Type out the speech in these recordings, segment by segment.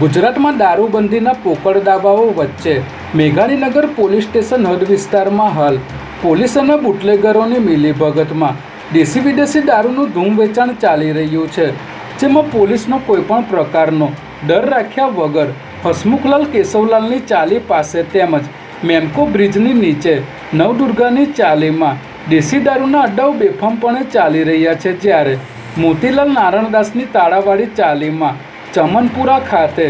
ગુજરાતમાં દારૂબંધીના પોકળ દાવાઓ વચ્ચે મેઘાણીનગર પોલીસ સ્ટેશન હદ વિસ્તારમાં હાલ પોલીસ અને બુટલેગરોની મિલીભગતમાં દેશી વિદેશી દારૂનું ધૂમ વેચાણ ચાલી રહ્યું છે, જેમાં પોલીસનો કોઈપણ પ્રકારનો ડર રાખ્યા વગર હસમુખલાલ કેશવલાલની ચાલી પાસે તેમજ મેમકો બ્રિજની નીચે નવદુર્ગાની ચાલીમાં દેશી દારૂના અડ્ડાઓ બેફામપણે ચાલી રહ્યા છે, જ્યારે મોતીલાલ નારણદાસની તાળાવાળી ચાલીમાં ચમનપુરા ખાતે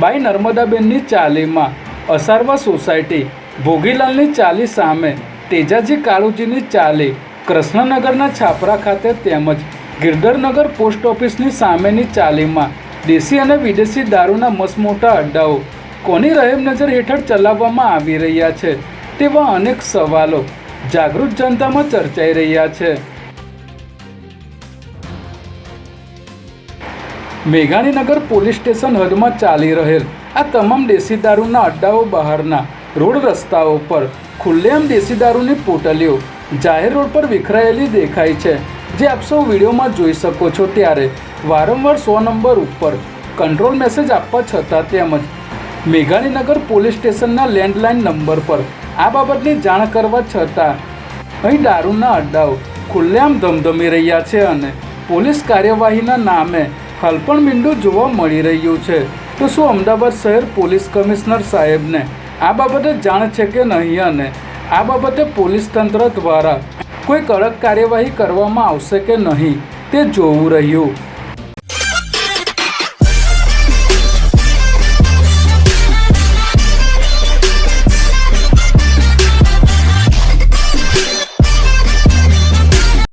બાઈ નર્મદાબેનની ચાલીમાં અસારવા સોસાયટી ભોગીલાલની ચાલી સામે તેજાજી કાળુજીની ચાલી કૃષ્ણનગરના છાપરા ખાતે તેમજ ગિરધરનગર પોસ્ટ ઓફિસની સામેની ચાલીમાં દેશી અને વિદેશી દારૂના મસમોટા અડ્ડાઓ કોની રહેમ નજર હેઠળ ચલાવવામાં આવી રહ્યા છે તેવા અનેક સવાલો જાગૃત જનતામાં ચર્ચાઈ રહ્યા છે. મેઘાણીનગર પોલીસ સ્ટેશન હદમાં ચાલી રહેલ આ તમામ દેશી દારૂના અડ્ડાઓ બહારના રોડ રસ્તાઓ પર ખુલ્લેઆમ દેશી દારૂની પોટલીઓ જાહેર રોડ પર વિખરાયેલી દેખાય છે. જે આપ સૌ વિડીયોમાં જોઈ શકો છો ત્યારે વારંવાર સો નંબર ઉપર કંટ્રોલ મેસેજ આપવા છતાં તેમજ મેઘાણીનગર પોલીસ સ્ટેશનના લેન્ડલાઇન નંબર પર આ બાબતની જાણ કરવા છતાં અહીં દારૂના અડ્ડાઓ ખુલ્લેઆમ ધમધમી રહ્યા છે અને પોલીસ કાર્યવાહીના નામે હાલ પણ મીંડું જોવા મળી રહ્યું છે. તો શું અમદાવાદ શહેર પોલીસ કમિશનર સાહેબને આ બાબતે જાણ છે કે નહીં અને આ બાબતે પોલીસ તંત્ર દ્વારા કોઈ કડક કાર્યવાહી કરવામાં આવશે કે નહીં તે જોવું રહ્યું.